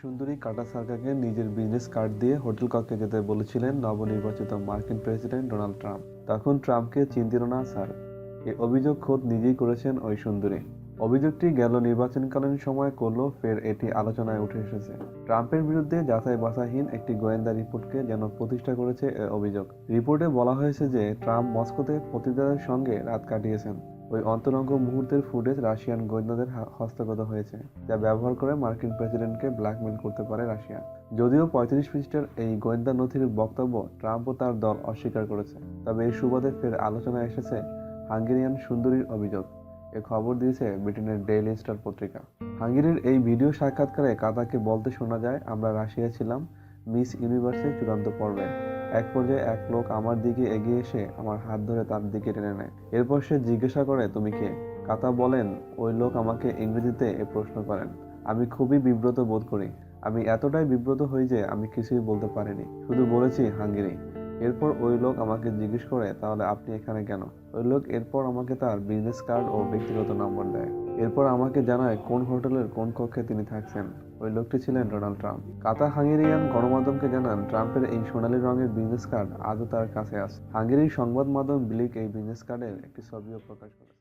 সুন্দরী কাটা সার্কাকে নিজের বিজনেস কার্ড দিয়ে হোটেল কক্ষে যেতে বলেছিলেন নবনির্বাচিত মার্কিন প্রেসিডেন্ট ডোনাল্ড ট্রাম্প। তখন ট্রাম্পকে চিনতিল না, স্যার। এই অভিযোগ খোদ নিজেই করেছেন ওই সুন্দরী। অভিযোগটি গেল নির্বাচনকালীন সময় করলেও ফের এটি আলোচনায় উঠে এসেছে। ট্রাম্পের বিরুদ্ধে যাচাই বাছাইহীন একটি গোয়েন্দা রিপোর্টকে যেন প্রতিষ্ঠা করেছে এ অভিযোগ। রিপোর্টে বলা হয়েছে যে, ট্রাম্প মস্কোতে প্রতিনিধিদের সঙ্গে রাত কাটিয়েছেন। ওই অন্তরঙ্গ মুহূর্তের ফুটেজ রাশিয়ান গোয়েন্দাদের হস্তগত হয়েছে, যা ব্যবহার করে মার্কিন প্রেসিডেন্টকে ব্ল্যাকমেল করতে পারে রাশিয়া। যদিও পঁয়ত্রিশ পৃষ্ঠার এই গোয়েন্দা নথির বক্তব্য ট্রাম্প ও তার দল অস্বীকার করেছে, তবে এই সুবাদে ফের আলোচনায় এসেছে হাঙ্গেরিয়ান সুন্দরীর অভিযোগ। এ খবর দিয়েছে ব্রিটেনের ডেইলি স্টার পত্রিকা। হাঙ্গেরির এই ভিডিও সাক্ষাৎকারে কাতাকে বলতে শোনা যায়, আমরা রাশিয়া ছিলাম মিস ইউনিভার্সের চূড়ান্ত পর্বে। এক পর্যায়ে এক লোক আমার দিকে এগিয়ে এসে আমার হাত ধরে তার দিকে টেনে নেয়। এরপর সে জিজ্ঞাসা করে, তুমি কে? কাতা বলেন, ওই লোক আমাকে ইংরেজিতে এ প্রশ্ন করেন। আমি খুবই বিব্রত বোধ করি। আমি এতটাই বিব্রত হই যে আমি কিছুই বলতে পারিনি। শুধু বলেছি, হাঙ্গেরি। এরপর ওই লোক আমাকে জিজ্ঞেস করে, তাহলে আপনি এখানে কেন? ওই লোক এরপর আমাকে তার বিজনেস কার্ড ও ব্যক্তিগত নম্বর দেয়। এরপর আমাকে জানায় কোন হোটেলের কোন কক্ষে তিনি থাকছেন। ওই লোকটি ছিলেন ডোনাল্ড ট্রাম্প। কাতা হাঙ্গেরিয়ান গণমাধ্যমকে জানান, ট্রাম্পের এই সোনালী রঙের বিজনেস কার্ড আজও তার কাছে আছে। হাঙ্গেরির সংবাদ মাধ্যম বিলিক এই বিজনেস কার্ডের একটি ছবিও প্রকাশ করেছে।